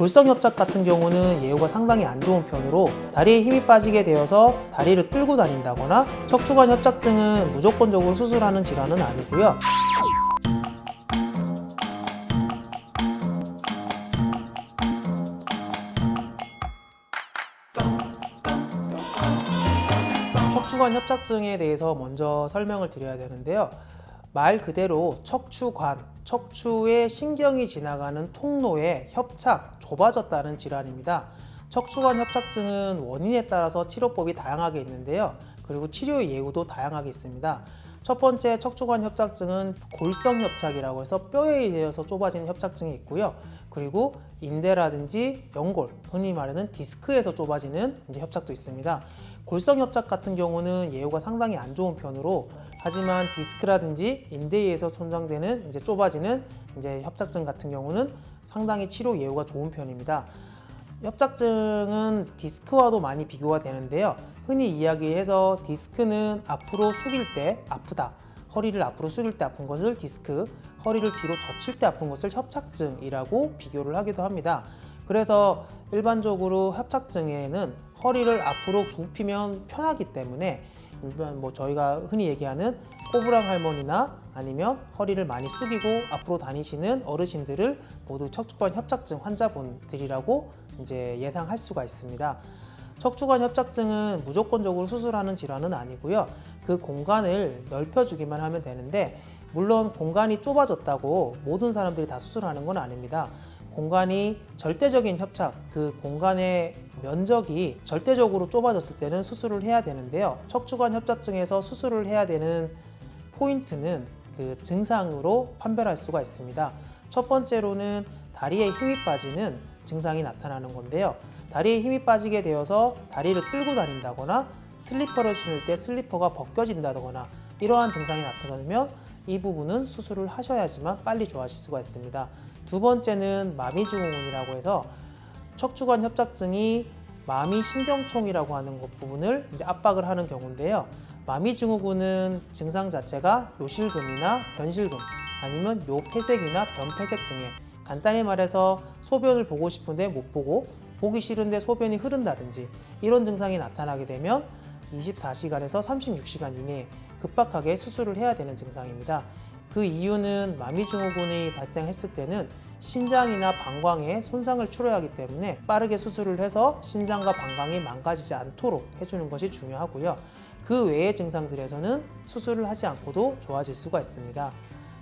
골성 협착 같은 경우는 예후가 상당히 안 좋은 편으로 다리에 힘이 빠지게 되어서 다리를 끌고 다닌다거나 척추관 협착증은 무조건적으로 수술하는 질환은 아니고요. 척추관 협착증에 대해서 먼저 설명을 드려야 되는데요. 말 그대로 척추관, 척추의 신경이 지나가는 통로에 협착, 좁아졌다는 질환입니다. 척추관 협착증은 원인에 따라서 치료법이 다양하게 있는데요. 그리고 치료의 예후도 다양하게 있습니다. 첫 번째 척추관 협착증은 골성 협착이라고 해서 뼈에 의해서 좁아지는 협착증이 있고요. 그리고 인대라든지 연골, 흔히 말하는 디스크에서 좁아지는 협착도 있습니다. 골성 협착 같은 경우는 예후가 상당히 안 좋은 편으로 하지만 디스크라든지 인대에서 손상되는 이제 좁아지는 이제 협착증 같은 경우는 상당히 치료 예후가 좋은 편입니다. 협착증은 디스크와도 많이 비교가 되는데요. 흔히 이야기해서 디스크는 앞으로 숙일 때 아프다. 허리를 앞으로 숙일 때 아픈 것을 디스크, 허리를 뒤로 젖힐 때 아픈 것을 협착증이라고 비교를 하기도 합니다. 그래서 일반적으로 협착증에는 허리를 앞으로 굽히면 편하기 때문에 일반 뭐 저희가 흔히 얘기하는 꼬부랑 할머니나 아니면 허리를 많이 숙이고 앞으로 다니시는 어르신들을 모두 척추관 협착증 환자분들이라고 이제 예상할 수가 있습니다. 척추관 협착증은 무조건적으로 수술하는 질환은 아니고요. 그 공간을 넓혀주기만 하면 되는데 물론 공간이 좁아졌다고 모든 사람들이 다 수술하는 건 아닙니다. 공간이 절대적인 협착, 그 공간의 면적이 절대적으로 좁아졌을 때는 수술을 해야 되는데요. 척추관 협착증에서 수술을 해야 되는 포인트는 그 증상으로 판별할 수가 있습니다. 첫 번째로는 다리에 힘이 빠지는 증상이 나타나는 건데요. 다리에 힘이 빠지게 되어서 다리를 끌고 다닌다거나 슬리퍼를 신을 때 슬리퍼가 벗겨진다거나 이러한 증상이 나타나면 이 부분은 수술을 하셔야지만 빨리 좋아질 수가 있습니다. 두 번째는 마미증후군이라고 해서 척추관 협착증이 마미 신경총이라고 하는 것 부분을 이제 압박을 하는 경우인데요. 마미 증후군은 증상 자체가 요실금이나 변실금 아니면 요폐색이나 변폐색 등의 간단히 말해서 소변을 보고 싶은데 못 보고 보기 싫은데 소변이 흐른다든지 이런 증상이 나타나게 되면 24시간에서 36시간 이내에 급박하게 수술을 해야 되는 증상입니다. 그 이유는 마미증후군이 발생했을 때는 신장이나 방광에 손상을 치료해야 하기 때문에 빠르게 수술을 해서 신장과 방광이 망가지지 않도록 해주는 것이 중요하고요. 그 외의 증상들에서는 수술을 하지 않고도 좋아질 수가 있습니다.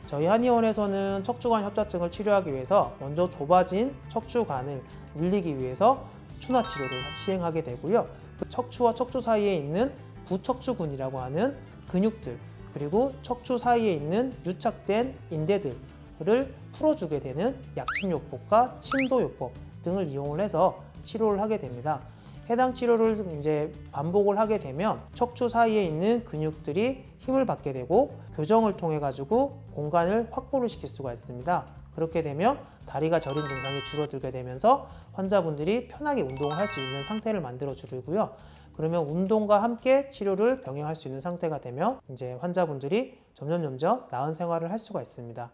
저희 한의원에서는 척추관 협착증을 치료하기 위해서 먼저 좁아진 척추관을 늘리기 위해서 추나 치료를 시행하게 되고요. 그 척추와 척추 사이에 있는 부척추근이라고 하는 근육들 그리고 척추 사이에 있는 유착된 인대들을 풀어주게 되는 약침요법과 침도요법 등을 이용을 해서 치료를 하게 됩니다. 해당 치료를 이제 반복을 하게 되면 척추 사이에 있는 근육들이 힘을 받게 되고 교정을 통해 가지고 공간을 확보를 시킬 수가 있습니다. 그렇게 되면 다리가 저린 증상이 줄어들게 되면서 환자분들이 편하게 운동을 할 수 있는 상태를 만들어 주고요. 그러면 운동과 함께 치료를 병행할 수 있는 상태가 되면 이제 환자분들이 점점 점점 나은 생활을 할 수가 있습니다.